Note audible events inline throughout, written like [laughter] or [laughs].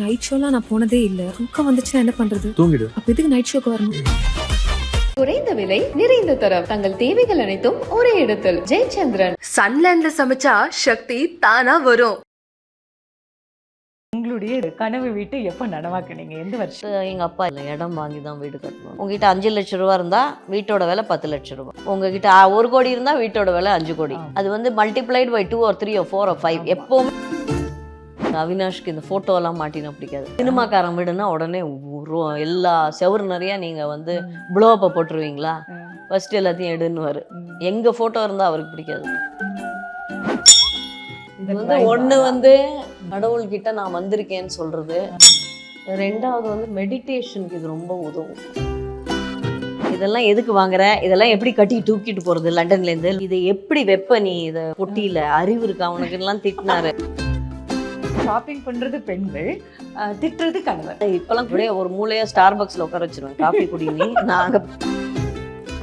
Night ஷோலாம் நான் போனதே இல்ல. தூக்கம் வந்துச்சுன்னா என்ன பண்றது? தூங்கிடு. அப்ப எதுக்கு நைட் ஷோக்கு வரணும்? குறைந்த விலை நிறைந்த தரம். தங்கள் தேவைகள் அனைத்தும் ஒரே இடத்தில். ஜெயச்சந்திரன். சன்லேண்ட்ல சமைச்சா சக்தி தானா வரும். உங்களுடைய கனவு வீட்டை எப்போ நனவாக்குனீங்க எந்த வருஷம்? எங்க அப்பா இல்லை இடம் வாங்கி தான் வீடு கட்டணும். உங்ககிட்ட அஞ்சு லட்ச ரூபா இருந்தா வீட்டோட விலை பத்து லட்ச ரூபா. உங்ககிட்ட ஒரு கோடி இருந்தா வீட்டோட விலை அஞ்சு கோடி. அது வந்து மல்டிப்ளைட் பை டூ ஒரு த்ரீ ஒரு ஃபோர் ஒரு ஃபைவ் எப்பவுமே அவினாஷ்க்கு இந்த எல்லாம் மாட்டினா பிடிக்காது. சினிமாக்காரன் வீடுனா உடனே எல்லா செவுரு நிறைய நீங்க வந்து ப்ளோ அப்ப போட்டுருவீங்களா? ஃபர்ஸ்ட் எல்லாத்தையும் எடுன்னுவாரு. எங்க போட்டோ இருந்தா அவருக்கு பிடிக்காது. இது வந்து ஒண்ணு வந்து கடவுள்கிட்ட நான் வந்திருக்கேன்னு சொல்றது. ரெண்டாவது வந்து மெடிடேஷனுக்கு இது ரொம்ப உதவும். இதெல்லாம் எதுக்கு வாங்குற? இதெல்லாம் எப்படி கட்டி தூக்கிட்டு போறது லண்டன்ல இருந்து? இதை எப்படி வெப்ப நீ இத பொட்டியில? அறிவு இருக்கா? எல்லாம் திட்டினாரு. ஷாப்பிங் பண்றது பெண்கள் திட்டுறது கணவர். இப்பெல்லாம் கூட ஒரு மூலையா ஸ்டார் பாக்ஸ்ல உட்கார வச்சிருவேன். காஃபி குடி நீ. நாங்க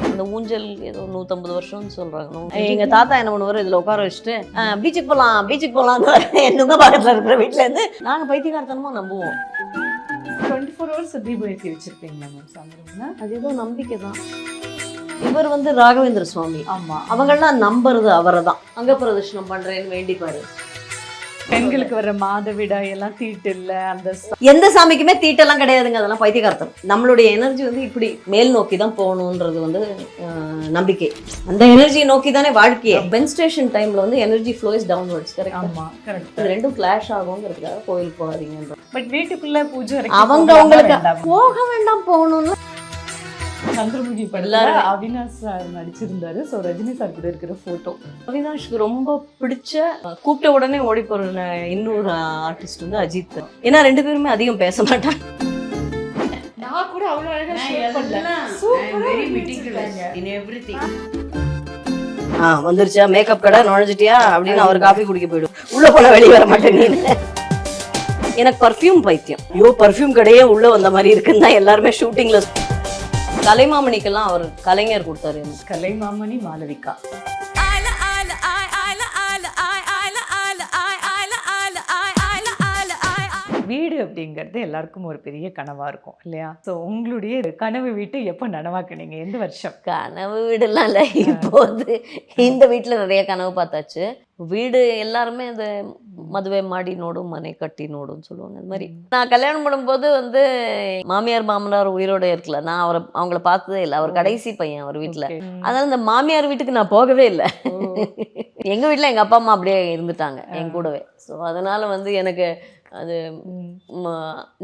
இந்த ஊஞ்சல் ஏதோ நூத்தம்பது வருஷம்னு சொல்றாங்க. எங்க தாத்தா என்ன பண்ணுவாரு? இதுல உட்கார வச்சுட்டு பீச்சுக்கு போலாம் பீச்சுக்கு போலாம் என்னங்க பக்கத்துல இருக்கிற வீட்டுல இருந்து நாங்க பைத்தியகாரத்தனமா நம்புவோம். டுவெண்ட்டி ஃபோர் ஹவர்ஸ் தீபம் வச்சிருப்பீங்களா மேம் சாமி அது ஏதோ நம்பிக்கை தான். இவர் வந்து ராகவேந்திர சுவாமி. ஆமா. அவங்கெல்லாம் நம்புறது அவரை தான் அங்க பிரதர்ஷனம் பண்றேன்னு வேண்டிப்பாரு. பெண்களுக்கு வர மாதவிடாய் எல்லாம் தீட்டு இல்ல அந்த எந்த சாமிக்குமே தீட்டெல்லாம் கிடையாதுங்க அதெல்லாம் பைத்தியகார்த்தம். நம்மளுடைய எனர்ஜி வந்து இப்படி மேல் நோக்கி தான் போகணுன்றது வந்து நம்பிக்கை. அந்த எனர்ஜியை நோக்கி தானே வாழ்க்கையே. மென்ஸ்ட்ரேஷன் டைம்ல வந்து energy flow is downwards correct ஆமா கரெக்ட் இது ரெண்டும் கிளாஷ் ஆகுங்கிறதுக்காக கோயிலுக்கு போகாதீங்கன்ற. பட் வீட்டுக்குள்ள பூஜை அவங்க அவங்களுக்கு? போக வேண்டாம் போகணும்னு சந்திரமுகி படத்துல. அவினாஷ் சார் நடிச்சிருந்தாரு. சோ ரஜினி சார் கூட இருக்கிற போட்டோ அவினாஷ்க்கு ரொம்ப பிடிச்ச கூப்பிட்ட உடனே ஓடி போற இன்னொரு ஆர்டிஸ்ட் வந்து அஜித் ஏன்னா ரெண்டு பேருமே அதிகம் பேச மாட்டாங்க. நான் கூட அவ்வளவு அழகா ஷேர் ஆ வந்துருச்சா? மேக்கப் கடை நுழைஞ்சிட்டியா? அப்படின்னு அவர் காஃபி குடிக்க போயிடும் உள்ள போனா வெளியே வர மாட்டேன் நீ எனக்கு பர்ஃப்யூம் பைத்தியம். ஐயோ பர்ஃப்யூம் கடையே உள்ள வந்த மாதிரி இருக்குன்னு தான் எல்லாருமே ஷூட்டிங்ல கலைமாமணிக்கெல்லாம் அவர் கலைஞர் கொடுத்தாரு எனக்கு. கலைமாமணி மாளவிகா வீடு அப்படிங்கிறது எல்லாருக்கும் ஒரு பெரிய கனவா இருக்கும் இல்லையா? ஸோ உங்களுடைய கனவு வீட்டை எப்போ நனவாக்குனீங்க? எந்த வருஷம்? கனவு வீடெல்லாம் இல்லை இப்போ வந்து இந்த வீட்டில் நிறைய கனவு பார்த்தாச்சு. வீடு எல்லாருமே அந்த மதுவை மாடி நோடும் மனை கட்டி நோடும் சொல்லுவாங்க. அது மாதிரி. நான் கல்யாணம் பண்ணும்போது வந்து மாமியார் மாமனார் உயிரோட இருக்கல. நான் அவரை அவங்கள பார்த்ததே இல்லை. அவர் கடைசி பையன் அவர் வீட்டில். அதனால இந்த மாமியார் வீட்டுக்கு நான் போகவே இல்லை. எங்க வீட்ல எங்க அப்பா அம்மா அப்படியே இருந்துட்டாங்க என் கூடவே. ஸோ அதனால வந்து எனக்கு அது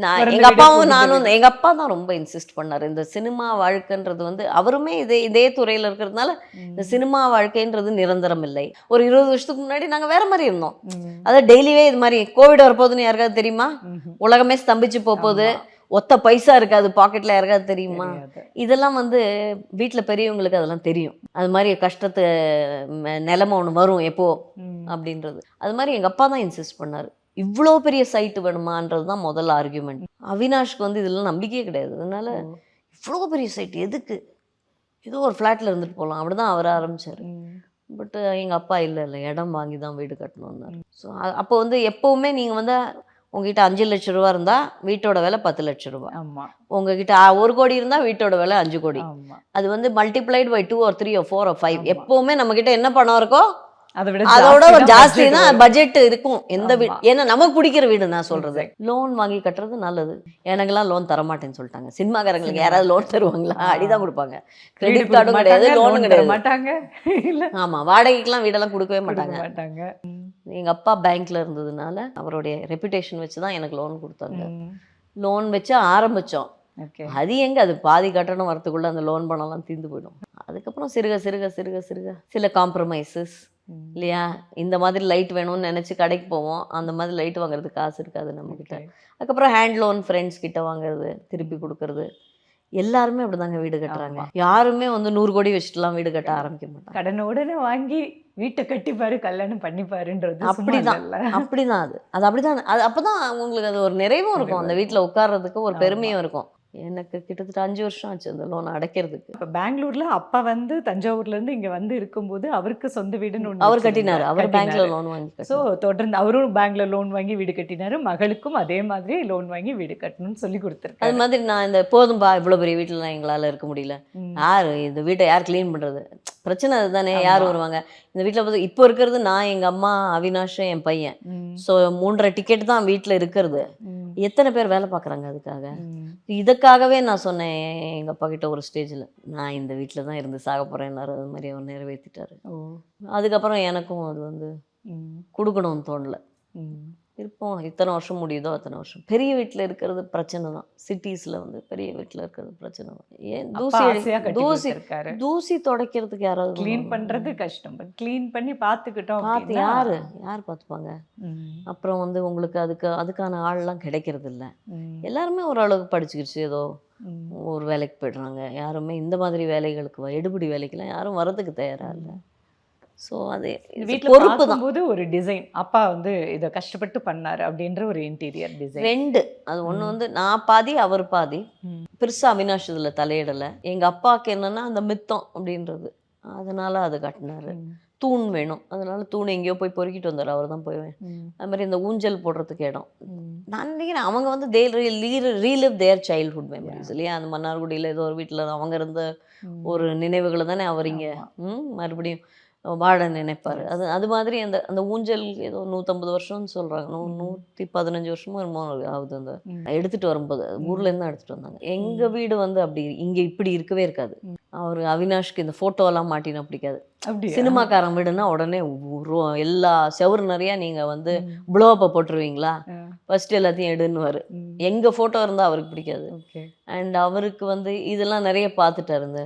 நான் பிறந்த எங்க வீடு, அப்பாவும் நானும் எங்க அப்பா தான் ரொம்ப இன்சிஸ்ட் பண்ணாரு. இந்த சினிமா வாழ்க்கைன்றது வந்து அவருமே இதே இதே துறையில இருக்கிறதுனால இந்த சினிமா வாழ்க்கைன்றது நிரந்தரம் இல்லை. ஒரு இருபது வருஷத்துக்கு முன்னாடி நாங்க வேற மாதிரி இருந்தோம். அதாவது டெய்லியே இது மாதிரி கோவிட் வரப்போகுதுன்னு யாருக்காவது தெரியுமா. உலகமே ஸ்தம்பிச்சு போக போகுது. ஒத்த பைசா இருக்காது பாக்கெட்ல யாருக்காவது தெரியுமா. இதெல்லாம் வந்து வீட்டில் பெரியவங்களுக்கு அதெல்லாம் தெரியும். அது மாதிரி கஷ்டத்து நிலைமை ஒன்று வரும் எப்போ. அப்படின்றது. அது மாதிரி எங்கள் அப்பா தான் இன்சிஸ்ட் பண்ணார். இவ்வளோ பெரிய சைட்டு வேணுமான்றது தான் முதல் ஆர்கியூமெண்ட் அவினாஷ்க்கு வந்து இதெல்லாம் நம்பிக்கையே கிடையாது. அதனால ஓ. இவ்வளோ பெரிய சைட் எதுக்கு? ஏதோ ஒரு ஃப்ளாட்டில் இருந்துட்டு போகலாம் அப்படி தான் அவர் ஆரம்பிச்சார். ம். பட் எங்கள் அப்பா இல்லை இல்லை. இடம் வாங்கி தான் வீடு கட்டணும்னாரு. ஸோ அப்போ வந்து எப்போவுமே நீங்கள் வந்து உங்ககிட்ட அஞ்சு லட்ச ரூபா இருந்தால் வீட்டோட விலை பத்து லட்ச ரூபா. ஆமா. உங்ககிட்ட ஒரு கோடி இருந்தால் வீட்டோட விலை அஞ்சு கோடி. அது வந்து மல்டிப்ளைட் பை டூ ஒரு த்ரீ ஒரு ஃபோர் ஒரு ஃபைவ். எப்பவுமே நம்ம கிட்ட என்ன பணம் இருக்கோ அதோட ஒரு தான் ஜாஸ்தி budget தான் வரும். பட்ஜெட் இருக்கும். எந்த வீடு. ஏன்னா நமக்கு பிடிக்கிற வீடு நான் சொல்றது. லோன் வாங்கி கட்டுறது நல்லது. எனக்கெல்லாம் லோன் தர மாட்டேன்னு சொல்லிட்டாங்க. சினிமாக்காரங்களுக்கு சினிமா. யாராவது லோன் தருவாங்களா. அடிதான் கொடுப்பாங்க. கிரெடிட் கார்டும் கிடையாது லோனும் கிடையாது. மாட்டாங்க ஆமா வாடகைக்கெல்லாம் வீடெல்லாம் கொடுக்கவே கொடுக்க மாட்டாங்க. எங்க அப்பா பேங்க்ல இருந்ததுனால அவருடைய ரெப்புடேஷன் வச்சு தான் எனக்கு லோன் கொடுத்தாங்க. லோன் வச்சு ஆரம்பிச்சோம். அது எங்க? அது பாதி கட்டணம் வரத்துக்குள்ள அந்த லோன் பணம்லாம் தீர்ந்து போயிடும். அதுக்கப்புறம் சிறுக சிறுக சிறுக சிறுக. சில காம்ப்ரமைசஸ். இல்லையா? இந்த மாதிரி லைட் வேணும்னு நினச்சி கடைக்கு போவோம். அந்த மாதிரி லைட் வாங்குறதுக்கு காசு இருக்காது நம்மக்கிட்ட. அதுக்கப்புறம் ஹேண்ட் லோன் ஃப்ரெண்ட்ஸ் கிட்ட வாங்குறது திருப்பி கொடுக்கறது. எல்லாருமே அப்படிதாங்க வீடு கட்டுறாங்க. யாருமே வந்து நூறு கோடி வச்சுட்டுலாம் வீடு கட்ட ஆரம்பிக்க மாட்டாங்க. கடனை உடனே வாங்கி வீட்டை கட்டிப்பாரு கல்யாணம் பண்ணிப்பாருன்றது அப்படிதான். அப்படிதான் அது. அது அப்படிதான். அது அப்பதான் உங்களுக்கு அது ஒரு நிறைவும் இருக்கும். அந்த வீட்டுல உட்கார்றதுக்கு ஒரு. பெருமையும் இருக்கும். எனக்கு கிட்டத்தட்ட அஞ்சு வருஷம் ஆச்சு அந்த லோன் அடைக்கிறதுக்கு இப்போ பெங்களூர்ல அப்பா வந்து தஞ்சாவூர்ல இருந்து இங்க வந்து இருக்கும்போது அவருக்கு சொந்த வீடுன்னு அவர் கட்டினாரு அவர். பேங்க்ல லோன் வாங்கி ஸோ. தொடர்ந்து அவரும் பேங்க்ல லோன் வாங்கி வீடு கட்டினாரு மகளுக்கும் அதே மாதிரி லோன் வாங்கி வீடு கட்டணும்னு சொல்லி அது கொடுத்துருக்காரு மாதிரி நான் இந்த போதும்பா இவ்வளோ பெரிய வீட்டில் எங்களால் இருக்க முடியல. யார் இந்த வீட்டை யார் க்ளீன் பண்ணுறது பிரச்சனை அதுதானே யார். வருவாங்க இந்த வீட்டில் பார்த்து இப்போ இருக்கிறது நான் எங்கள் அம்மா அவினாஷ் என் பையன். ஸோ மூன்றரை டிக்கெட் தான் வீட்டில் இருக்கிறது. எத்தனை பேர் வேலை பார்க்குறாங்க அதுக்காக. இதுக்காகவே நான் சொன்னேன் எங்கள் அப்பா கிட்ட ஒரு ஸ்டேஜில் நான் இந்த வீட்டில் தான் இருந்து சாக போகிறேன்னாரு அது மாதிரி அவர் நிறைவேற்றிட்டாரு அதுக்கப்புறம் எனக்கும் அது வந்து. கொடுக்கணும்னு தோணல. இருப்போம். இத்தனை வருஷம் முடியுதோ அத்தனை வருஷம். பெரிய வீட்டில் இருக்கிறது பிரச்சனை தான். சிட்டிஸில் வந்து பெரிய வீட்டில் இருக்கிறது பிரச்சனை தான். ஏன் தூசி தூசி. தூசி துடைக்கிறதுக்கு யாராவது க்ளீன்? பண்றது கஷ்டம். க்ளீன் பண்ணி பார்த்துக்கிட்டோம் பார்த்து யாரு? யார் பார்த்துப்பாங்க. அப்புறம் வந்து உங்களுக்கு அதுக்கு அதுக்கான ஆள்லாம் கிடைக்கிறது இல்ல. எல்லாருமே ஓரளவுக்கு படிச்சுக்கிடுச்சு ஏதோ. ஒரு வேலைக்கு போயிடுறாங்க. யாருமே இந்த மாதிரி வேலைகளுக்கு எடுபிடி வேலைக்கெல்லாம் யாரும் வரதுக்கு தயாரா இல்லை. ஸோ அது இந்த இது வீட்ல பொறுப்பு தான். பார்க்கும்போது ஒரு டிசைன் அப்பா வந்து இத கஷ்டப்பட்டு பண்ணாரு அப்படின்ற ஒரு இன்டீரியர் டிசைன் ரெண்டு. அது ஒண்ணு வந்து நான் பாதி அவர் பாதி. ம். பெருசா அவினாஷ் இதுல தலையிடல. எங்க அப்பாவுக்கு என்னன்னா அந்த மித்தம் அப்படின்றது. அதனால அது கட்டினாரு. தூண் வேணும். அதனால தூண் எங்கேயோ போய் பொறுக்கிட்டு வந்தார். அவர் தான் போய் அது மாதிரி இந்த ஊஞ்சல் போடுறதுக்கு இடம். நான் நினைக்கிறேன் அவங்க வந்து they relive their childhood memories இல்லையா? அந்த மன்னார்குடியில் ஏதோ ஒரு வீட்டில் அவங்க இருந்த ஒரு நினைவுகளை தானே அவர் இங்கே மறுபடியும் வாழ நினைப்பாரு. அது அது மாதிரி அந்த அந்த ஊஞ்சல் ஏதோ நூற்றம்பது வருஷம்னு சொல்கிறாங்க நூ நூற்றி பதினஞ்சு வருஷமும் என்னமோ ஆகுது அந்த எடுத்துகிட்டு வரும்போது. ஊர்லேருந்து தான் எடுத்துகிட்டு வந்தாங்க. எங்கள் வீடு வந்து அப்படி இங்கே இப்படி இருக்கவே இருக்காது. அவர் அவினாஷ்க்கு இந்த ஃபோட்டோலாம் மாட்டினா பிடிக்காது. அப்படியா? சினிமாக்காரன் வீடுனா உடனே எல்லா செவரு நிறைய நீங்கள் வந்து ப்ளோ அப்பை போட்டுருவீங்களா. ஃபர்ஸ்ட் எல்லாத்தையும் எடுன்னுவாரு. ம். எங்க ஃபோட்டோ இருந்தால் அவருக்கு பிடிக்காது. அண்ட் அவருக்கு வந்து இதெல்லாம் நிறைய பார்த்துட்டாரு இந்த.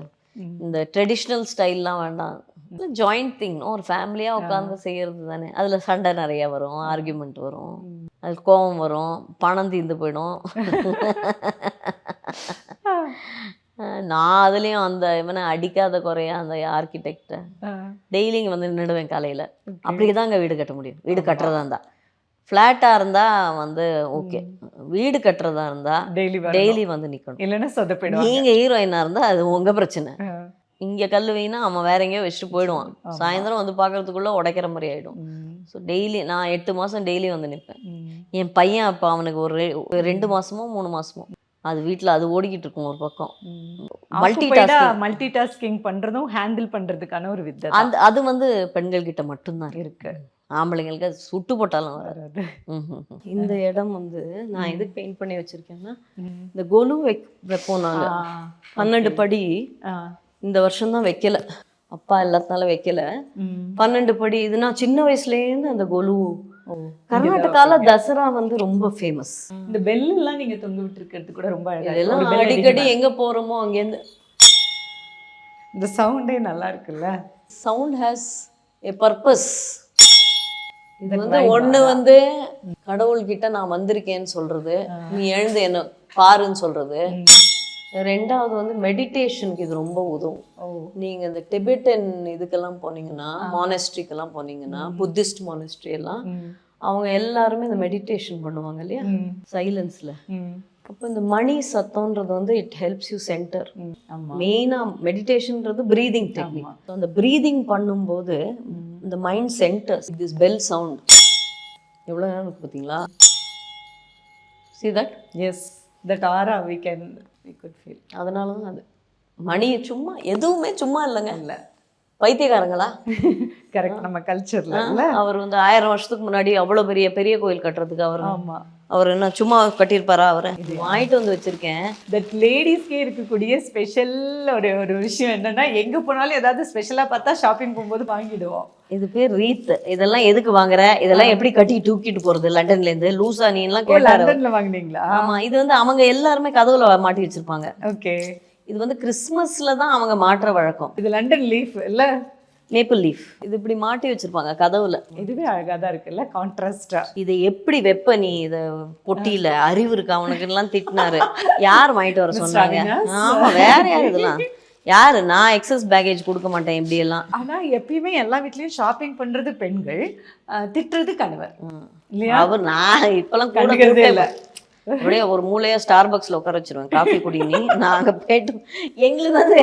இந்த ட்ரெடிஷ்னல் ஸ்டைல்லாம் வேண்டாம். ஜாயிண்ட் திங் ஒரு ஃபேமிலியாக உட்காந்து செய்யறது தானே. அதில் சண்டை நிறைய வரும் ஆர்கியூமெண்ட் வரும். அது கோபம் வரும் பணம் தீர்ந்து போயிடும். நான் அதுலேயும் அந்த இவனை அடிக்காத குறையா அந்த ஆர்கிடெக்டை. டெய்லிங்க வந்து நின்றுடுவேன் காலையில். அப்படி தாங்க வீடு கட்ட முடியும். வீடு கட்டுறதா இருந்தா. ஃப்ளாட்டாக இருந்தா வந்து ஓகே வீடு கட்டுறதா இருந்தா டெய்லி. டெய்லி வந்து நிக்கணும். இல்லைன்னா சொதப்பிடுவாங்க. நீங்க ஹீரோயினா இருந்தா அது உங்க பிரச்சனை. இங்க கல் வைனா அவன் வேற எங்கேயோ வச்சுட்டு போயிடுவான். சாயந்தரம் வந்து பார்க்கறதுக்குள்ள உடைக்கிற மாதிரி ஆயிடும் ம். ஸோ டெய்லி நான் எட்டு மாசம் டெய்லி வந்து நிற்பேன். என் பையன் அப்போ அவனுக்கு ஒரு ரெண்டு மாசமோ மூணு மாசமோ அது வீட்ல அது ஓடிக்கிட்டு இருக்கும் ஒரு பக்கம் மல்டி டாஸ்கிங் மல்டி டாஸ்கிங் பண்றதும் ஹேண்டில் பண்றதுக்கான ஒரு வித்தை அந்த அது வந்து பெண்கள் கிட்ட மட்டும்தான் இருக்கு ஆம்பளைங்களுக்கு அது சுட்டு போட்டாலும் வராது. இந்த இடம் வந்து நான் எதுக்கு பெயிண்ட் பண்ணி வச்சிருக்கேன்னா. இந்த கொலு வைக் வைப்போம் நாங்க ஆ. பன்னெண்டு படி. இந்த வருஷம் தான் வைக்கல. அப்பா எல்லாத்தினால வைக்கல. பன்னெண்டு படி இது நான் சின்ன வயசுலேருந்து அந்த கொலு. கர்நாடகால தசரா வந்து ரொம்ப ஃபேமஸ் இந்த பெல் எல்லாம் நீங்க தொங்க விட்டு இருக்கிறது கூட ரொம்ப. இதெல்லாம் அடிக்கடி? எங்க போறோமோ அங்கேருந்து. இந்த சவுண்டே நல்லா இருக்குல்ல? சவுண்ட் ஹேஸ் எ பர்பஸ் இது வந்து ஒண்ணு வந்து கடவுள்கிட்ட நான் வந்திருக்கேன்னு சொல்றது. நீ எழுந்து என்ன பாருன்னு சொல்றது. ரெண்டாவது வந்து மெடிடேஷனுக்கு இது ரொம்ப உதவும். ஓ. நீங்க இந்த டிபெட்டன் இதுக்கெல்லாம் போனீங்கன்னா மானஸ்ட்ரிக்கெல்லாம் போனீங்கன்னா புத்திஸ்ட் மானஸ்ட்ரி எல்லாம். அவங்க எல்லாருமே இந்த மெடிடேஷன் பண்ணுவாங்க இல்லையா. சைலன்ஸ்ல. அப்போ இந்த மணி சத்தம்ன்றது வந்து இட் ஹெல்ப்ஸ் யூ சென்டர் மெயினாக மெடிடேஷன்ன்றது ப்ரீதிங் டெக்னிக் அந்த ப்ரீதிங் பண்ணும்போது இந்த mind centers this bell sound எவ்வளோ நேரம் பார்த்தீங்களா see that is that aura we can could feel. அதனால தான் அது. மணி சும்மா எதுவுமே சும்மா இல்லைங்க. இல்ல. பைத்தியக்காரங்களா? கரெக்ட் நம்ம கல்ச்சர்ல அவர் வந்து ஆயிரம் வருஷத்துக்கு முன்னாடி அவ்வளோ பெரிய பெரிய கோயில் கட்டுறதுக்கு அவர் ஆமா. அவர் என்ன சும்மா கட்டியிருப்பாரா அவரை? வாங்கிட்டு வந்து வச்சிருக்கேன். தட் லேடிஸ்க்கே இருக்கக்கூடிய ஸ்பெஷல் ஒரு ஒரு விஷயம் என்னன்னா எங்க போனாலும் ஏதாவது ஸ்பெஷலா பார்த்தா ஷாப்பிங் போகும்போது வாங்கிடுவோம். இது பேர் ரீத். இதெல்லாம் எதுக்கு வாங்குற? இதெல்லாம் எப்படி கட்டி தூக்கிட்டு போறது? லண்டன்ல இருந்து லூசா நீ எல்லாம். லண்டன்ல வாங்குனீங்களா? ஆமா இது வந்து அவங்க எல்லாருமே கதவுல மாட்டி வச்சிருப்பாங்க. ஓகே இது வந்து கிறிஸ்மஸ்ல தான் அவங்க மாற்ற வழக்கம். இது லண்டன் லீஃப் இல்ல? மேப்பிள் லீஃப் இது இப்படி மாட்டி வச்சிருப்பாங்க கதவுல. இதுவே அழகா தான் இருக்குல்ல கான்ட்ராஸ்டா இதை எப்படி வெப்ப நீ இத பொட்டியில அறிவு இருக்கா? அவனுக்கு எல்லாம் திட்டினாரு. யார் வாங்கிட்டு வர சொன்னாங்க? அவினாஷ். ஆமா வேற யார் இதெல்லாம்? யாரு? நான் எக்ஸஸ் பேக்கேஜ் கொடுக்க மாட்டேன் இப்படி எல்லாம் ஆனா எப்பயுமே எல்லா வீட்லயும் ஷாப்பிங் பண்றது பெண்கள் திட்டுறது கணவர். இல்லையா? அவர் நான் இப்பெல்லாம் கூட கண்டுக்கிறதே கொடுப்பேன். இல்ல. அப்படியே ஒரு மூலையா ஸ்டார் பாக்ஸ்ல உட்கார வச்சிருவேன். காஃபி குடி நீ நாங்க போயிட்டு எங்களுக்கு வந்து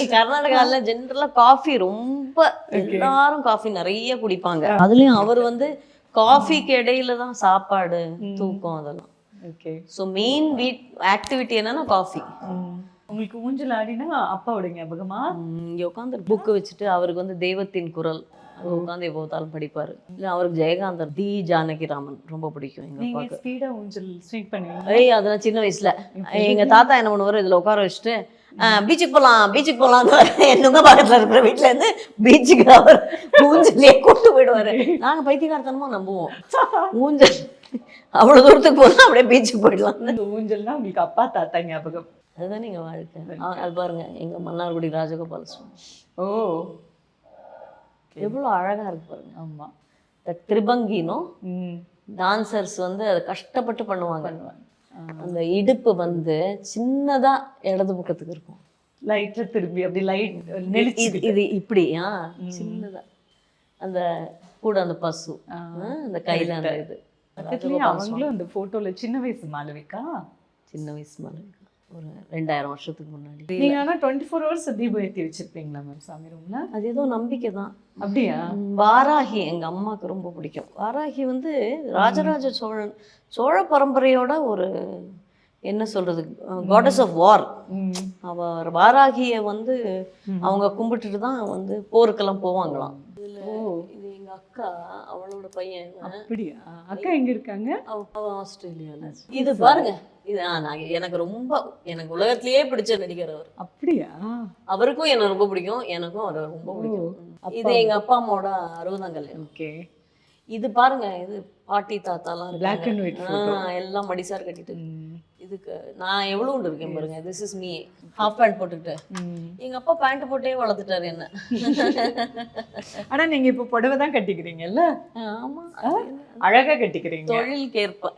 என் கர்நாடகாவில் ஜென்ரலா காஃபி ரொம்ப எல்லாரும் காஃபி நிறைய குடிப்பாங்க. அதுலயும் அவர் வந்து காஃபிக்கு இடையில தான் சாப்பாடு தூக்கம் அதெல்லாம். Okay so main weed activity என்னன்னா காஃபி. உங்களுக்கு ஊஞ்சல் ஆடினா அப்பாவோட ஞாபகமா இங்கே உட்காந்து புக்கு வச்சுட்டு அவருக்கு வந்து தெய்வத்தின் குரல். உட்காந்து எப்போதாலும் படிப்பாரு. இல்லை அவருக்கு ஜெயகாந்தன் தி ஜானகிராமன் ரொம்ப பிடிக்கும் எங்க நீங்க அப்பாவுக்கு ஸ்பீடா ஊஞ்சல் ஸ்வீட் பண்ணுவீங்க. ஏய் அதெல்லாம் சின்ன வயசுல. எங்க தாத்தா என்ன பண்ணுவாரு இதுல உட்கார வச்சுட்டு பீச்சுக்கு போலாம் பீச்சுக்கு போலாம் [laughs] என்னங்க பக்கத்துல இருக்கிற வீட்டுல இருந்து பீச்சுக்கு அவர் ஊஞ்சலே கூட்டு போயிடுவாரு. நாங்க பைத்தியக்காரத்தனமா நம்புவோம். ஊஞ்சல் அவ்வளவு தூரத்துக்கு போனா அப்படியே பீச்சுக்கு போயிடலாம். ஊஞ்சல்னா உங்களுக்கு அப்பா தாத்தா ஞாபகம். அதுதான் நீங்க வாழ்க்கை. அது பாருங்க எங்க மன்னார்குடி ராஜகோபால சுவாமி. ஓ. எவ்வளவு அழகா இருக்கு பாருங்க. ஆமா. இந்த திரிபங்கினும் டான்சர்ஸ் வந்து அதை கஷ்டப்பட்டு பண்ணுவாங்க. அந்த இடுப்பு வந்து சின்னதா இடது பக்கத்துக்கு இருக்கும். லைட்டா திரும்பி அப்படி லைட் நெளிச்சு இது இது இப்படி ஆ சின்னதா. அந்த கூட அந்த பசு அந்த கையில அந்த இது. அவங்களும் அந்த போட்டோல சின்ன வயசு மாளவிகா? சின்ன வயசு மேல ஒரு ரெண்டாயிரம் வருஷத்துக்கு முன்னாடி. நீங்க ஆனா டுவெண்ட்டி ஃபோர் ஹவர்ஸ் தீபம் ஏத்தி வச்சிருப்பீங்களா மேம் சாமி ரூம்ல அது ஏதோ நம்பிக்கை தான். அப்படியா? வாராகி எங்க அம்மாவுக்கு ரொம்ப பிடிக்கும். வாராகி வந்து ராஜராஜ சோழன் சோழ பரம்பரையோட ஒரு என்ன சொல்றது காடஸ் ஆஃப் வார். அவ வாராகிய வந்து அவங்க கும்பிட்டுட்டு தான் வந்து போருக்கெல்லாம் போவாங்களாம். அக்கா அவளோட பையன் அப்படியா? அக்கா எங்க இருக்காங்க? அவ அவ ஆஸ்திரேலியால. இது பாருங்க இது எனக்கு ரொம்ப எனக்கு உலகத்திலேயே பிடிச்ச நடிகர் அவர். அப்படியா? அவருக்கும் என்ன ரொம்ப பிடிக்கும் எனக்கும் அவரை ரொம்ப பிடிக்கும். இது எங்க அப்பா அம்மாவோட அறுபதாம் கல்யாணம் ஓகே. இது பாருங்க இது பாட்டி தாத்தாலாம். ஆ, எல்லாம் மடிசார் கட்டிட்டு. இதுக்கு நான் எவ்வளவு உண்டு இருக்கேன் பாருங்க. This is me half pant போட்டுக்கிட்டு. எங்க அப்பா பேண்ட் போட்டே வளர்த்துட்டாரு என்ன. [laughs] ஆனா நீங்க இப்ப புடவை தான் கட்டிக்கிறீங்கல்ல? ஆமா. அழகா கட்டிக்கிறீங்க. தொழிலுக்கு ஏற்ப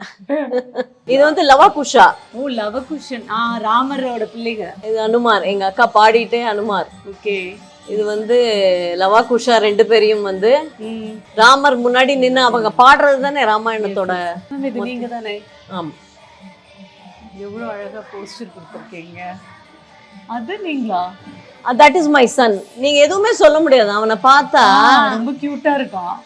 இது வந்து லவா குஷா ஓ லவகுஷன். ஆ ராமரோட பிள்ளைங்க இது அனுமார். எங்க அக்கா பாடிட்டே அனுமார். ஓகே. இது வந்து லவா குஷா ரெண்டு பேரையும் வந்து ராமர் முன்னாடி நின்னு அவங்க பாடுறது தானே ராமாயணத்தோட நீங்க தானே ஆமா. எவ்வளவு அழகா போஸ்டர் கொடுத்துருக்கீங்க. அது நீங்களா? தட் இஸ் மை சன் நீங்க எதுவுமே சொல்ல முடியாது. அவனை பார்த்தா ரொம்ப கியூட்டா இருக்கான்.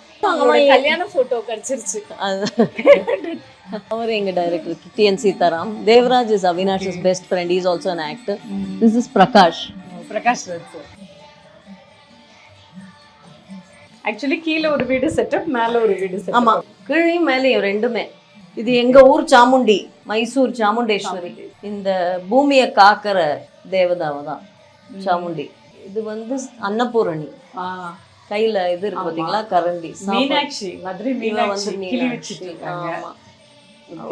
கல்யாண போட்டோ கிடைச்சிருச்சு. அது- அவர் எங்க director T N Seetharam. Devaraj is Avinash is best friend is also an actor. This is Prakash Prakash actually கீழே ஒரு வீடு செட்டப் மேல ஒரு வீடு செட்டப் ஆமா கீழையும் மேலேயும் ரெண்டுமே. இது எங்க ஊர் சாமுண்டி மைசூர் சாமுண்டேஸ்வரி. இந்த பூமியை காக்கிற தேவதாவை தான் சாமுண்டி. இது வந்து அன்னபூரணி. கையில இது இருக்கு பாத்தீங்களா? கரண்டி. மீனாட்சி மதுரை மீனாட்சி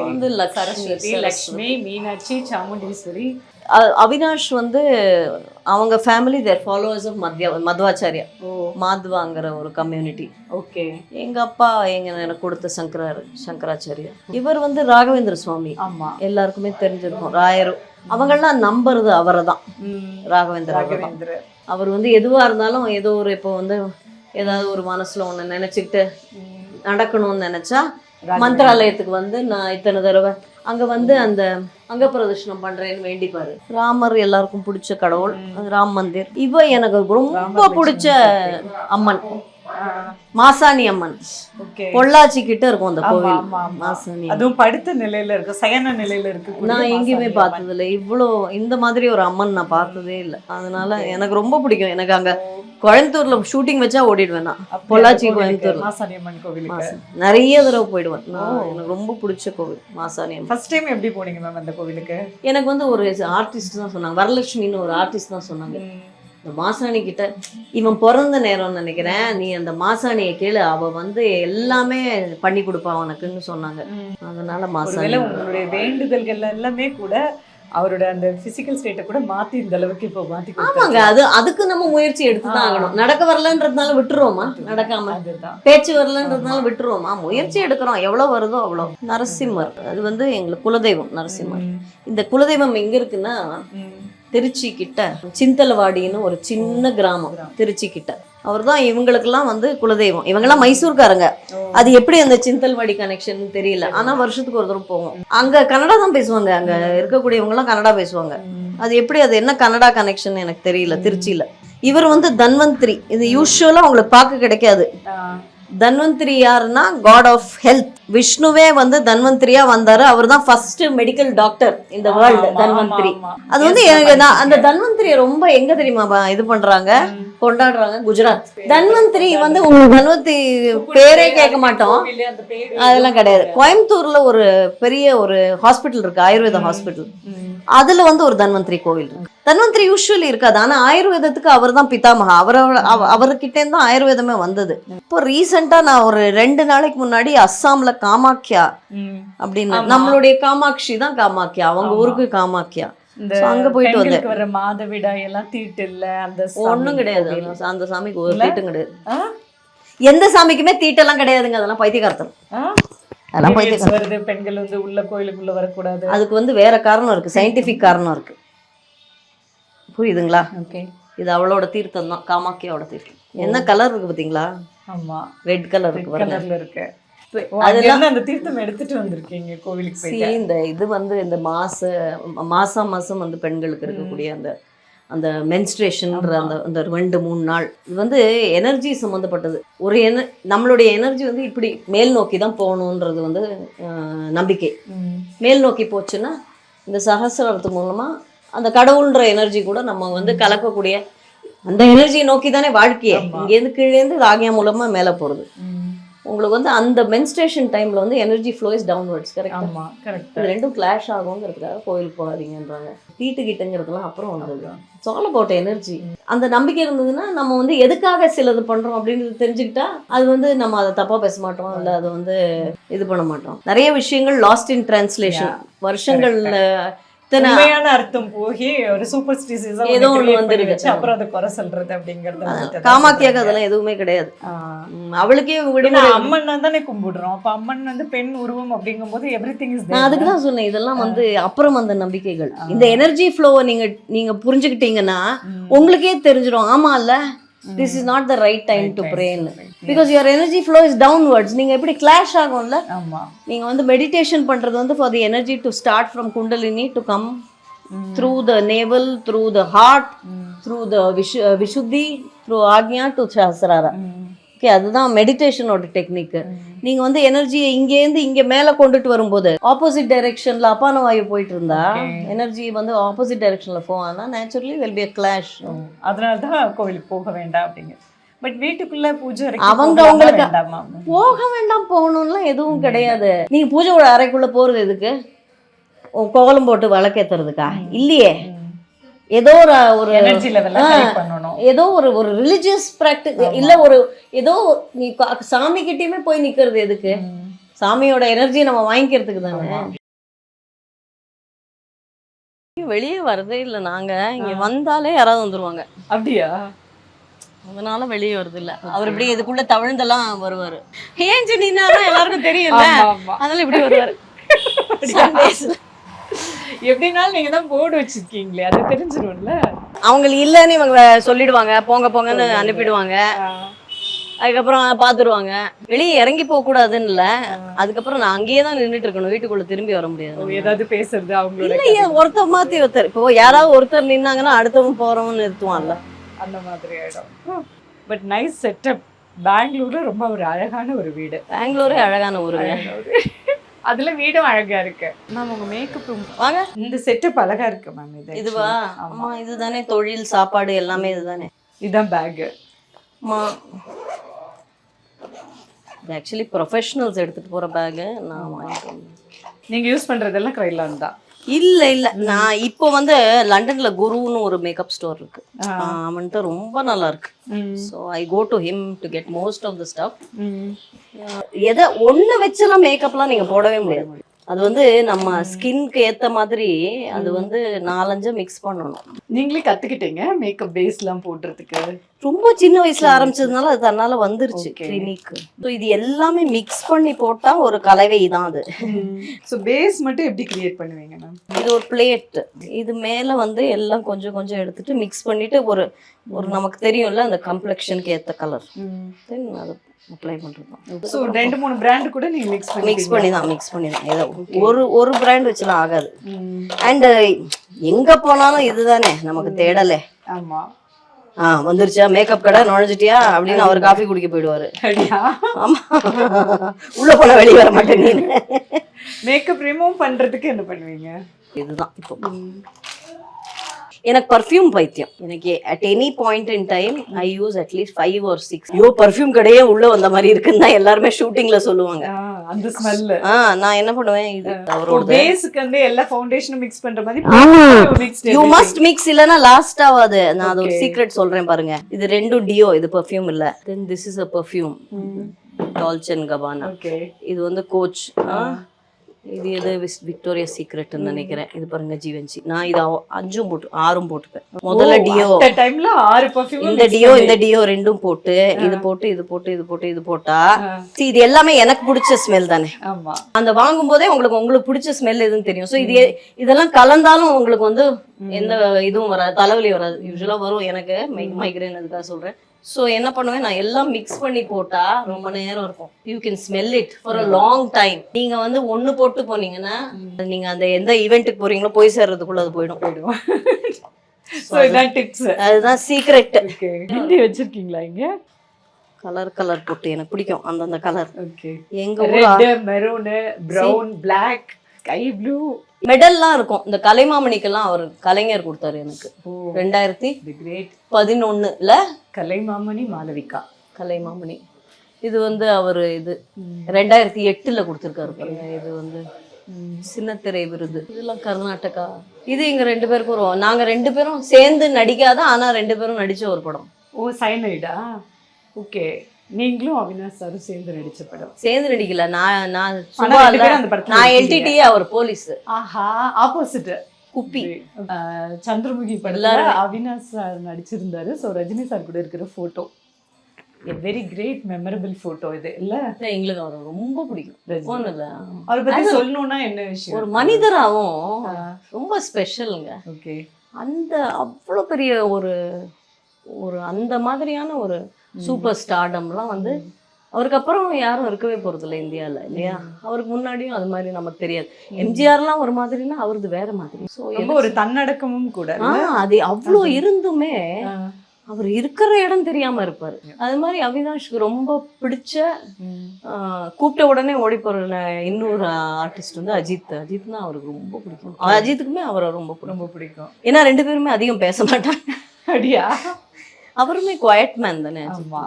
வந்து லக்ஷ்மி. லக்ஷ்மி மீனாட்சி சாமுண்டீஸ்வரி. அவினாஷ் வந்து அவங்க family their followers of Madhya Madhvacharya oh. மாத்வாங்கிற ஒரு கம்யூனிட்டி ஓகே. எங்க அப்பா எங்க எனக்கு கொடுத்த சங்கரர் சங்கராச்சாரியா. இவர் வந்து ராகவேந்திர சுவாமி. ஆமா. எல்லாருக்குமே தெரிஞ்சிருக்கும். ராயர். அவங்கெல்லாம் நம்புறது அவரை தான். ராகவேந்திர. ராகவேந்திர. அவர் வந்து எதுவா இருந்தாலும் ஏதோ ஒரு இப்போ வந்து ஏதாவது ஒரு மனசுல ஒண்ணு நினைச்சுக்கிட்டு நடக்கணும்னு நினைச்சா மந்திராலயத்துக்கு வந்து நான் இத்தனை தடவை அங்க வந்து அந்த அங்க பிரதர்ஷனம் பண்றேன்னு வேண்டிப்பாரு ராமர் எல்லாருக்கும் பிடிச்ச கடவுள் ராம் மந்திர். இவ எனக்கு ரொம்ப பிடிச்ச அம்மன். மாசாணி அம்மன். பொள்ளாச்சி கிட்ட இருக்கும் அந்த கோவில். மாசாணி அதுவும் படுத்த நிலையில இருக்கு சயன நிலையில இருக்கு நான் எங்கேயுமே பார்த்தது இல்லை இவ்வளோ இந்த மாதிரி ஒரு அம்மன் நான் பார்த்ததே இல்லை. அதனால எனக்கு ரொம்ப பிடிக்கும். எனக்கு அங்க கோயம்புத்தூர்ல ஷூட்டிங் வச்சா ஓடிடுவேன் நான். பொள்ளாச்சி கோயம்புத்தூர்ல. மாசாணி அம்மன் மாசம் நிறைய தடவை போயிடுவேன். நான் எனக்கு ரொம்ப பிடிச்ச கோவில் மாசாணி அம்மன். ஃபர்ஸ்ட் டைம் எப்படி போனீங்க மேம் அந்த கோவிலுக்கு? எனக்கு வந்து ஒரு ஆர்டிஸ்ட் தான் சொன்னாங்க. வரலட்சுமின்னு ஒரு ஆர்டிஸ்ட் தான் சொன்னாங்க. இந்த மாசாணி கிட்ட இவன் பிறந்த நேரம்னு நினைக்கிறேன். நீ அந்த மாசாணியை கேளு. அவ வந்து எல்லாமே பண்ணி கொடுப்பா உனக்குன்னு சொன்னாங்க. அதனால மாசாணி. உங்களுடைய வேண்டுதல்கள் எல்லாமே கூட அவரோட அந்த பிசிக்கல் ஸ்டேட்டை கூட மாத்தி இந்த அளவுக்கு இப்போ மாத்தி ஆமாங்க. அது அதுக்கு நம்ம முயற்சி எடுத்து தான் ஆகணும். நடக்க வரலன்றதுனால விட்டுருவோமா? நடக்காம. பேச்சு வரலன்றதுனால விட்டுருவோமா? முயற்சி எடுக்கிறோம். எவ்வளவு வருதோ அவ்வளோ நரசிம்மர். அது வந்து எங்களுக்கு குலதெய்வம் நரசிம்மர். இந்த குலதெய்வம் எங்க இருக்குன்னா. திருச்சி கிட்ட சிந்தலவாடின்னு ஒரு சின்ன கிராமம் திருச்சி கிட்ட அவர் தான் இவங்களுக்கெல்லாம் வந்து குலதெய்வம். இவங்கெல்லாம் மைசூர்காரங்க. அது எப்படி அந்த சிந்தல்வாடி கனெக்ஷன் தெரியல. ஆனா வருஷத்துக்கு ஒரு தடவை போவோம். அங்க கன்னடா தான் பேசுவாங்க. அங்க இருக்கக்கூடியவங்க எல்லாம் கன்னடா பேசுவாங்க. அது எப்படி அது என்ன கன்னடா கனெக்ஷன் எனக்கு தெரியல திருச்சியில. இவர் வந்து தன்வந்திரி. இது யூஸ்வலா உங்களுக்கு பார்க்க கிடைக்காது. தன்வந்திரி யாருன்னா காட் ஆஃப் ஹெல்த் விஷ்ணுவே வந்து தன்வந்திரியா வந்தாரு. அவர் தான் ஃபர்ஸ்ட் மெடிக்கல் டாக்டர் இந்த வேர்ல்டு தன்வந்திரி. அது வந்து எனக்கு நான் அந்த தன்வந்திரியை ரொம்ப எங்க தெரியுமா இது பண்றாங்க? கொண்டாடுறாங்க குஜராத். தன்வந்திரி வந்து உங்களுக்கு தன்வந்திரி பேரே கேட்க மாட்டோம். அதெல்லாம் கிடையாது. கோயம்புத்தூர்ல ஒரு பெரிய ஒரு ஹாஸ்பிட்டல் இருக்கு ஆயுர்வேத ஹாஸ்பிட்டல். அதுல வந்து ஒரு தன்வந்திரி கோவில் இருக்கு. தன்வந்திரி யூஸ்வலி இருக்காது. ஆனா ஆயுர்வேதத்துக்கு அவர் தான் பிதாமகா. அவரோட அவ- அவர்கிட்ட தான் ஆயுர்வேதமே வந்தது. இப்போ ரீசெண்டா நான் ஒரு ரெண்டு நாளைக்கு முன்னாடி அஸ்ஸாம்ல காமாக்கியா அப்படின்னு நம்மளுடைய காமாட்சி தான் காமாக்கியா. அவங்க ஊருக்கு காமாக்கியா. இந்த அங்க போயிட்டு வந்தேன். பெண்களுக்கு வர மாதவிடாய் எல்லாம் தீட்டு இல்ல அந்த ஒண்ணும் கிடையாது. அந்த- சாமிக்கு ஒரு? தீட்டும் கிடையாது? எந்த சாமிக்குமே தீட்டெல்லாம் கிடையாதுங்க. அதெல்லாம் பைத்தியகார்த்தம்? அதெல்லாம் வருது பெண்கள் வந்து உள்ள கோயிலுக்குள்ள வரக்கூடாது. அதுக்கு வந்து வேற காரணம் இருக்கு. சயின்டிபிக் காரணம் இருக்கு. புரியுதுங்களா? ஓகே. இது அவளோட தீர்த்தம் தான் காமாக்கியாவோட தீர்த்தம். என்ன கலர் இருக்கு பாத்தீங்களா? ஆமா. ரெட் கலர் இருக்கு கலர்ல இருக்கு. அந்த தீர்த்தம் எடுத்துட்டு வந்திருக்கீங்க கோவிலுக்கு See, போயிட்டு? இந்த இது வந்து இந்த மாச மாசம் மாசம் வந்து பெண்களுக்கு இருக்கக்கூடிய அந்த அந்த மென்ஸ்ட்ரேஷன்ன்ற அந்த அந்த ரெண்டு மூணு நாள். இது வந்து எனர்ஜி சம்மந்தப்பட்டது ஒரு என நம்மளுடைய எனர்ஜி வந்து இப்படி மேல் நோக்கி தான் போகணுன்றது வந்து நம்பிக்கை. மேல் நோக்கி போச்சுன்னா இந்த சகசிரத்து மூலமா அந்த கடவுள்ன்ற எனர்ஜி கூட நம்ம வந்து கலக்கக்கூடிய அந்த எனர்ஜியை நோக்கி தானே வாழ்க்கையே. இங்கேருந்து கீழேருந்து ராகியா மூலமா மேலே போறது. ம். உங்களுக்கு வந்து அந்த மென்ஸ்ட்ரேஷன் டைம்ல வந்து energy flow is downwards correct ஆமா கரெக்ட் இது ரெண்டும் கிளாஷ் ஆகுங்கிறதுக்காக கோயிலுக்கு போகாதீங்கன்றாங்க. தீட்டு கிட்டங்கிறதுலாம் அப்புறம் வந்தது. இட்ஸ் ஆல் அபவுட் எனர்ஜி அந்த நம்பிக்கை இருந்ததுன்னா நம்ம வந்து எதுக்காக சிலது பண்றோம் அப்படின்றது தெரிஞ்சுக்கிட்டா அது வந்து நம்ம அதை தப்பா பேச மாட்டோம் இல்ல அதை வந்து இது பண்ண மாட்டோம். நிறைய விஷயங்கள் லாஸ்ட் இன் டிரான்ஸ்லேஷன் வருஷங்கள்ல உண்மையான அர்த்தம் போய் ஒரு சூப்பர் ஸ்டிசிஸ் ஏதோ ஒண்ணு வந்துருக்கு. அப்புறம் அதை குறை சொல்றது அப்படிங்கறது காமாக்கியாக. அதெல்லாம் எதுவுமே கிடையாது. அவளுக்கே விடுமுறை அம்மன் தானே கும்பிடுறோம். அப்ப அம்மன் வந்து பெண் உருவம் அப்படிங்கும்போது எவ்ரி திங் இஸ் நான் அதுக்கு தான் சொன்னேன். இதெல்லாம் வந்து அப்புறம் அந்த நம்பிக்கைகள். இந்த எனர்ஜி ஃப்ளோவை நீங்க நீங்க புரிஞ்சுக்கிட்டீங்கன்னா உங்களுக்கே தெரிஞ்சிடும் ஆமா இல்ல this is not the right time to ப்ரேன்னு because your energy flow is downwards நீங்க எப்படி கிளாஷ் ஆகும்ல? ஆமா. நீங்க வந்து மெடிடேஷன் பண்றது வந்து for the energy to start from Kundalini to come through the navel through the heart through the Vishu Vishuddhi through Ajna to Sahasrara okay அதுதான் மெடிடேஷனோட டெக்னிக் நீங்க வந்து எனர்ஜியை இங்கேருந்து இங்க மேல கொண்டுட்டு வரும்போது ஆப்போசிட் டைரெக்ஷன்ல அப்பான வாயு போயிட்டு இருந்தா எனர்ஜி வந்து ஆப்போசிட் டைரெக்ஷன்ல போவாங்கன்னா naturally will be a clash அதனால தான் கோவிலுக்கு போக வேண்டாம் அப்படிங்க பட் வீட்டுக்குள்ள பூஜை அவங்க அவங்களுக்கு- போக வேண்டாம் போகணும்லாம் எதுவும் கிடையாது. நீங்க பூஜையோட அறைக்குள்ள போறது எதுக்கு? கோலம் போட்டு விளக்கேத்துறதுக்கா? இல்லையே. ஏதோ ஒரு ஒரு ஏதோ ஒரு ஒரு ரிலிஜியஸ் ப்ராக்டிஸ் இல்ல ஒரு ஏதோ நீ சாமி கிட்டயுமே போய் நிக்கிறது எதுக்கு? சாமியோட எனர்ஜி நம்ம வாங்கிக்கிறதுக்கு தானே? வெளியே வரதே இல்ல நாங்க. இங்க வந்தாலே யாராவது வந்துருவாங்க. அப்படியா? அதனால வெளியே வருது இல்ல. அவர் இப்படி இதுக்குள்ள தவிழ்ந்தெல்லாம் வருவாரு. ஏன் சொன்னீங்கன்னா எல்லாருக்கும் ஆமா. அதனால இப்படி வருவாரு. எப்படினாலும் நீங்க தான் போர்டு வச்சிருக்கீங்களே அது தெரிஞ்சிரும்ல? அவங்களுக்கு இல்லைன்னு இவங்க சொல்லிடுவாங்க. போங்க போங்கன்னு அனுப்பிடுவாங்க. அதுக்கப்புறம் பார்த்துருவாங்க வெளியே இறங்கி போக கூடாதுன்னு இல்ல. அதுக்கப்புறம் நான் அங்கேயே தான் நின்றுட்டு இருக்கணும். வீட்டுக்குள்ள திரும்பி வர முடியாது. ஏதாவது பேசுறது அவங்களோட இல்லையே ஒருத்தர் மாத்தி ஒருத்தர். இப்போ யாராவது ஒருத்தர் நின்னாங்கன்னா அடுத்தவன் போறவன் நிறுத்துவான்ல. அந்த மாதிரி ஆயிடும். பட் நைஸ் செட்டப் பெங்களூர்ல ரொம்ப ஒரு அழகான ஒரு வீடு. பெங்களூரே அழகான ஊருங்க. அதுல வீடும் அழகா இருக்கு. மேம் உங்க மேக்கப் ரூம் வாங்க. இந்த செட்டப் அழகா இருக்கு மேம் இது இதுவா. ஆமா. இதுதானே. தொழில் சாப்பாடு எல்லாமே இதுதானே. இதான் பேக் இது ஆக்சுவலி ப்ரொஃபஷனல்ஸ் எடுத்துட்டு போற பேகு நான் வாங்கிட்டு வந்தேன். நீங்க யூஸ் பண்றதெல்லாம் க்ரைலான் தான். இல்ல இல்ல. நான் இப்போ வந்து லண்டன்ல குருன்னு ஒரு மேக்கப் ஸ்டோர் இருக்கு. அவன்கிட்ட ரொம்ப நல்லா இருக்கு. So I go to him to get most of the stuff எதை ஒண்ணு வச்செல்லாம் மேக்கப்லாம் நீங்க போடவே முடியாது. அது வந்து நம்ம ஸ்கின்க்கு ஏத்த மாதிரி அது வந்து நாலஞ்சு மிக்ஸ் பண்ணணும். நீங்களே கத்துக்கிட்டீங்க மேக்கப் பேஸ்லாம் போடுறதுக்கு. ரொம்ப சின்ன வயசுல ஆரம்பிச்சதுனால அது தன்னால வந்துருச்சு. கிளினிக் ஸோ இது எல்லாமே மிக்ஸ் பண்ணி போட்டா ஒரு கலவை தான் அது. ஸோ பேஸ் மட்டும் எப்படி கிரியேட் பண்ணுவீங்க மேம் இது ஒரு பிளேட் இது மேல வந்து எல்லாம் கொஞ்சம் கொஞ்சம் எடுத்துட்டு மிக்ஸ் பண்ணிட்டு ஒரு ஒரு நமக்கு தெரியும்ல அந்த கம்ப்ளெக்ஷனுக்கு ஏத்த கலர் தென் அதை அப்ளை பண்றது ஸோ ரெண்டு மூணு பிராண்ட் கூட நீங்க மிக்ஸ் பண்ணி மிக்ஸ் பண்ணி தான் மிக்ஸ் பண்ணி தான் ஏதோ ஒரு ஒரு பிராண்ட் வச்சுலாம் ஆகாது. அண்ட் எங்க போனாலும் இதுதானே. நமக்கு தேடலே. ஆமா. ஆ வந்துருச்சா? மேக்கப் கடை நுழைஞ்சிட்டியா? அப்படின்னு அவர் காஃபி குடிக்க போயிடுவாரு. ஆமா. உள்ள போனா வெளியே வர மாட்டேன் நீ மேக்கப் ரிமூவ் பண்றதுக்கு என்ன பண்ணுவீங்க? இதுதான் இப்போ. எனக்கு பர்ஃப்யூம் பைத்தியம். எனக்கு at any point in time I use at least five or six ஐயோ பர்ஃப்யூம் கடையே உள்ள வந்த மாதிரி இருக்குன்னு தான் எல்லாருமே ஷூட்டிங்ல சொல்லுவாங்க. ஆ, அந்த ஸ்மெல் ஆ நான் என்ன பண்ணுவேன்? இது அவரோட பேஸுக்கு வந்து எல்லா ஃபவுண்டேஷனும் மிக்ஸ் பண்ற மாதிரி யூ மஸ்ட் மிக்ஸ் இல்லனா லாஸ்ட் ஆகாது நான் அது ஒரு சீக்ரெட் சொல்றேன் பாருங்க. இது ரெண்டும் டியோ இது பெர்ஃப்யூம் இல்ல. Then this is a perfume Dolce Gabbana okay இது வந்து கோச் இது எது விக்டோரியா சீக்ரெட்னு நினைக்கிறேன். இது பாருங்க ஜீவன்சி நான் இது அஞ்சும் போட்டு ஆறும் போட்டுப்பேன். முதல்ல டியோ டைம்ல ஆறு இந்த டியோ இந்த டியோ ரெண்டும் போட்டு இது போட்டு இது போட்டு இது போட்டு இது போட்டா இது எல்லாமே எனக்கு பிடிச்ச ஸ்மெல் தானே. ஆமா. அந்த வாங்கும் போதே உங்களுக்கு உங்களுக்கு பிடிச்ச ஸ்மெல் எதுன்னு தெரியும். ஸோ இது இதெல்லாம் கலந்தாலும் உங்களுக்கு வந்து எந்த இதுவும் வராது தலைவலி வராது. யூஸ்வலா வரும் எனக்கு. மைக்ரைன் அதுக்காக சொல்றேன். ஸோ என்ன பண்ணுவேன்? நான் எல்லாம் மிக்ஸ் பண்ணி போட்டா ரொம்ப நேரம் இருக்கும். You can smell it for a long time நீங்க வந்து ஒண்ணு போட்டு போனீங்கன்னா நீங்க அந்த எந்த ஈவெண்ட்டுக்கு போறீங்களோ போய் சேர்றதுக்குள்ள அது போயிடும். [laughs] டிப்ஸ் அதுதான் சீக்ரெட் ஹிந்தி வச்சிருக்கீங்களா இங்க? கலர் கலர் போட்டு எனக்கு பிடிக்கும். அந்தந்த கலர் ஓகே எங்க ஊர்? Red maroon brown black sky blue மெடல்லாம் இருக்கும். இந்த கலைமாமணிக்கெல்லாம் அவர் கலைஞர் கொடுத்தாரு எனக்கு. ரெண்டாயிரத்தி கிரேட் பதினொன்னுல கலைமாமணி மாளவிகா. கலைமாமணி. இது வந்து அவர் இது. ரெண்டாயிரத்தி எட்டுல கொடுத்துருக்காரு பாருங்க. இது வந்து சின்னத்திரை விருது. இதெல்லாம் கர்நாடகா. இது எங்க ரெண்டு பேருக்கும் ஒரு நாங்க ரெண்டு பேரும் சேர்ந்து நடிக்காத ஆனா ரெண்டு பேரும் நடிச்ச ஒரு படம். ஓ சைனைடா ஓகே. நீங்களும் அவினாஷ் சாரும் சேர்ந்து நடிச்ச படம். சேர்ந்து நடிக்கல. நான் நான் சும்மா இல்ல. நான். எல்டிடி அவர் போலீஸ். ஆஹா ஆப்போசிட் குப்பி. சந்திரமுகி படத்துல எல்லாருமே. அவினாஷ் சார் நடிச்சிருந்தாரு. ஸோ ரஜினி சார் கூட இருக்கிற photo very great memorable photo இது. இல்ல? எங்களுக்கு அவர் ரொம்ப பிடிக்கும். ஒண்ணும் இல்ல. அவரை பத்தி சொல்லணும்னா என்ன விஷயம்? ஒரு மனிதராகவும் ரொம்ப ஸ்பெஷலுங்க ஓகே அந்த அவ்வளோ பெரிய ஒரு ஒரு அந்த மாதிரியான ஒரு சூப்பர் ஸ்டார்டம்லாம் வந்து அவருக்கு அப்புறம் யாரும் இருக்கவே போறதில்ல இந்தியால இல்லையா? அவருக்கு முன்னாடியும் அது மாதிரி நமக்கு தெரியாது. எம்ஜிஆர்லாம் ஒரு மாதிரினா அவரது வேற மாதிரி. ஸோ ரொம்ப ஒரு தன்னடக்கமும் கூட அது அவ்வளோ இருந்துமே அவர் இருக்கிற இடம் தெரியாம இருப்பாரு. அது மாதிரி அவினாஷ்க்கு ரொம்ப பிடிச்ச கூப்பிட்ட உடனே ஓடி போற இன்னொரு ஆர்டிஸ்ட் வந்து அஜித். அஜித் தான் அவருக்கு ரொம்ப பிடிக்கும். அஜித்துக்குமே அவரை ரொம்ப ரொம்ப பிடிக்கும். ஏன்னா ரெண்டு பேருமே அதிகம் பேச மாட்டாங்க. அப்படியா? அவருமே குவாய்ட் மேன் தானே. ஆமா.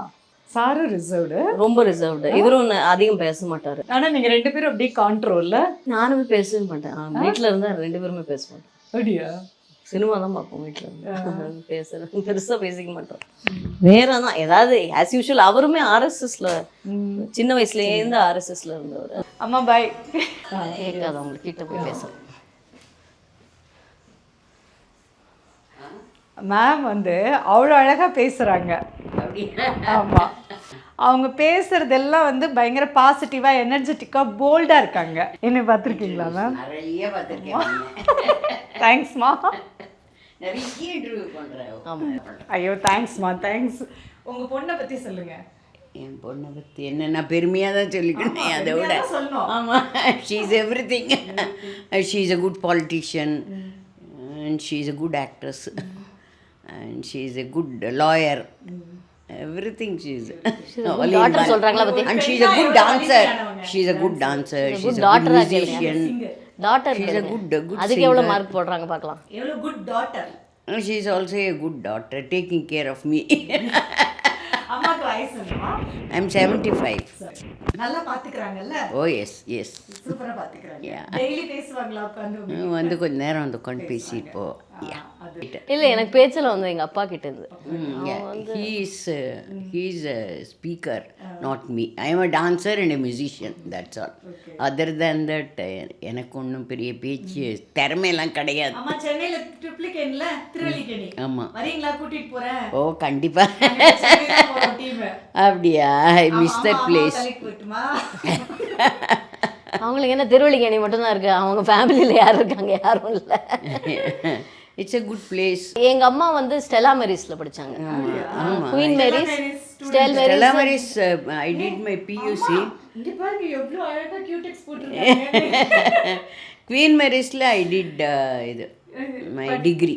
சாரு ரிசர்வ்டு ரொம்ப ரிசர்வ்டு இவரும் அதிகம் பேச மாட்டாரு. ஆனா நீங்க ரெண்டு பேரும் அப்படியே கான்ட்ரோல்ல நானுமே பேசவே மாட்டேன். ஆ, வீட்ல இருந்தா ரெண்டு பேருமே பேச மாட்டோம். அப்படியா? சினிமா தான் பார்ப்போம் வீட்ல இருந்து. [laughs] பேசுறது பெருசா பேசிக்க மாட்டோம். வேற தான் ஏதாவது ஆஸ் யூஷுவல் அவருமே ஆர்எஸ்எஸ்ல சின்ன வயசுல இருந்து ஆர்எஸ்எஸ்ல இருந்தவர். அம்மா பாய் கேட்காது அவங்க கிட்ட போய் பேச மேம் வந்து அவ்வளோ அழகா பேசுறாங்க. ஆமா. அவங்க பேசுறதெல்லாம் வந்து பயங்கர பாசிட்டிவா எனர்ஜெட்டிக்கா போல்டா இருக்காங்க. என்ன பார்த்துருக்கீங்களா மேம் நிறைய பார்த்துருக்கேன். தேங்க்ஸ்மா நிறைய இன்டர்வியூ பண்ணுறேன் ஆமா. ஐயோ தேங்க்ஸ்மா தேங்க்ஸ் உங்க பொண்ணை பத்தி சொல்லுங்க. என் பொண்ணை பற்றி என்ன? நான் பெருமையாக தான் சொல்லிக்கணும் அதை விட. ஆமாம் she is everything she is a good politician and she is a good actress and she is a good lawyer everything she is பத்தி? And she is a good dancer she is a good dancer she is a good daughter ah musician daughter She's a good- good அதுக்கு எவ்வளவு singer. Mark போடுறாங்க பார்க்கலாம். எவ்வளோ good daughter she is also a good daughter taking care of me அம்மாக்கு வயசு என்னம்மா? I am seventy five நல்லா பாத்துக்கிறாங்கல்ல? ஓ S S சூப்பரா பாத்துக்கிறாங்க. Yeah. டெய்லி பேசுவாங்களா உட்காந்து வந்து கொஞ்ச நேரம் வந்து உட்காந்து பேசி இப்போ அது இல்ல எனக்கு பேச்சில் வந்து எங்க அப்பா கிட்ட இருந்து is a speaker not me. I am a dancer and a musician that's all. Other than that uh, எனக்கு ஒன்றும் பெரிய பேச்சு திறமையெல்லாம் கிடையாது. அம்மா சென்னையில ட்ரிப்ளிகேன்ல திருவல்லிக்கேணி ஆமா. வரீங்களா? கூட்டிட்டு போறேன். ஓ கண்டிப்பா. டீம் அப்படியா? ஐ மிஸ் தட் பிளேஸ் அவங்களுக்கு என்ன திருவள்ளிக்கேணி மட்டும்தான் இருக்கு. அவங்க ஃபேமிலியில யார் இருக்காங்க யாரும் இல்லை. [laughs] இட்ஸ் a குட் பிளேஸ் எங்க அம்மா வந்து ஸ்டெலா மேரிஸ்ல படிச்சாங்க. Queen Mary's Stel Maris Stella Maris I did my PUC இங்க பாருங்க எவ்வளவு அழகா கியூடெக்ஸ் போட்டுருக்காங்க. குவீன் மேரிஸில் ஐ டிட் இது. My degree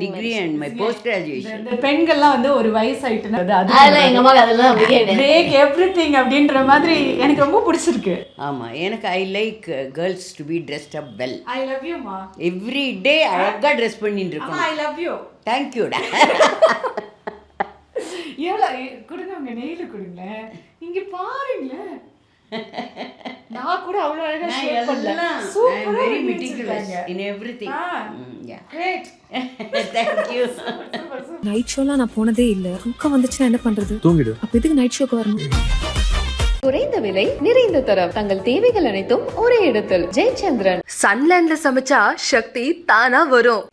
degree and my post graduation இந்த பெண்கள்லாம் வந்து ஒரு வயசாயிட்டுனா அது அதெல்லாம் எங்க அம்மாக்கு அதெல்லாம். பிரேக் எவ்ரிதிங் அப்படின்ற மாதிரி எனக்கு ரொம்ப பிடிச்சிருக்கு. ஆமாம் எனக்கு I like girls to be dressed up well I love you மா எவ்ரி டே அழகாக ட்ரெஸ் பண்ணிட்டு இருக்கோம் ஐ லவ் யூ தேங்க்யூடா எவ்வளோ கொடுங்க உங்க நெயில கொடுங்க இங்க பாருங்களேன். [laughs] நான் கூட அவ்வளவு அழகா ஷேப் பண்ணல. சூப்பரா very meticulous in everything great night ஷோலாம் நான் போனதே இல்ல. தூக்கம் வந்துச்சுன்னா என்ன பண்றது? தூங்கிடு. அப்ப எதுக்கு நைட் ஷோக்கு வரணும்? குறைந்த விலை நிறைந்த தரம். தங்கள் தேவைகள் அனைத்தும் ஒரே இடத்தில். ஜெயச்சந்திரன். சன்லேண்ட்ல சமைச்சா சக்தி தானா வரும்.